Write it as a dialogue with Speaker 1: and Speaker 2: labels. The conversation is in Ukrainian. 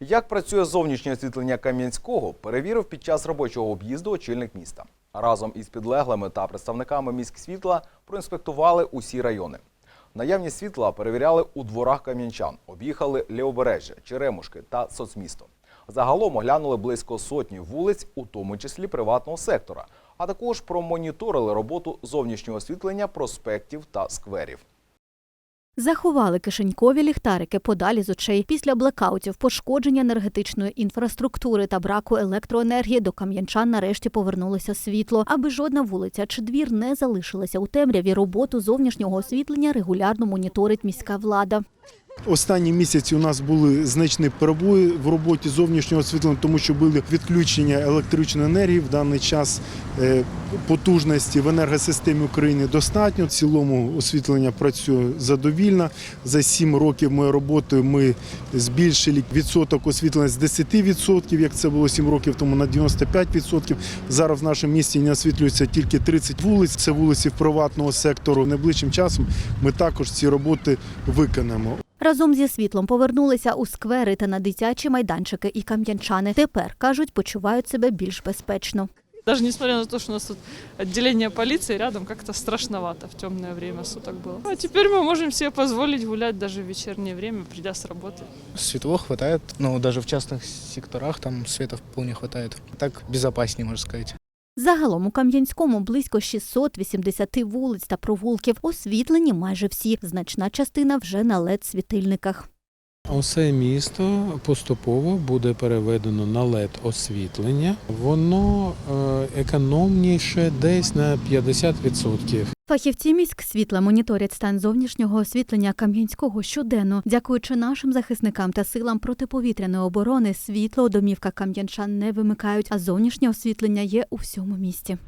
Speaker 1: Як працює зовнішнє освітлення Кам'янського, перевірив під час робочого об'їзду очільник міста. Разом із підлеглими та представниками міськсвітла проінспектували усі райони. Наявність світла перевіряли у дворах кам'янчан, об'їхали Лівобережжя, Черемушки та соцмісто. Загалом оглянули близько сотні вулиць, у тому числі приватного сектора, а також промоніторили роботу зовнішнього освітлення проспектів та скверів.
Speaker 2: Заховали кишенькові ліхтарики подалі з очей. Після блекаутів, пошкодження енергетичної інфраструктури та браку електроенергії до кам'янчан нарешті повернулося світло. Аби жодна вулиця чи двір не залишилася у темряві, роботу зовнішнього освітлення регулярно моніторить міська влада.
Speaker 3: Останні місяці у нас були значні перебої в роботі зовнішнього освітлення, тому що були відключення електричної енергії. В даний час е, потужності в енергосистемі України достатньо. В цілому освітлення працює задовільно. За 7 років моєї роботи ми збільшили відсоток освітлення з 10%, як це було 7 років тому, на 95%. Зараз в нашому місті не освітлюється тільки 30 вулиць. Це вулиці приватного сектору. Найближчим часом ми також ці роботи виконаємо.
Speaker 2: Разом зі світлом повернулися у сквери та на дитячі майданчики і кам'янчани. Тепер кажуть, почувають себе більш безпечно.
Speaker 4: Даже несмотря на то, что у нас тут отделение полиции рядом, как-то страшновато в темное время суток было. А теперь мы можем себе позволить гулять даже в вечернее время, придя с работы.
Speaker 5: Светло хватает, но даже в частных секторах там света вполне хватает. Так безопаснее, можно сказать.
Speaker 2: Загалом у Кам'янському близько 680 вулиць та провулків. Освітлені майже всі. Значна частина вже на led світильниках.
Speaker 6: Усе місто поступово буде переведено на led освітлення. Воно е, економніше десь на 50%.
Speaker 2: Фахівці міськ світла моніторять стан зовнішнього освітлення Кам'янського щоденно. Дякуючи нашим захисникам та силам протиповітряної оборони, світло у домівках кам'янчан не вимикають, а зовнішнє освітлення є у всьому місті.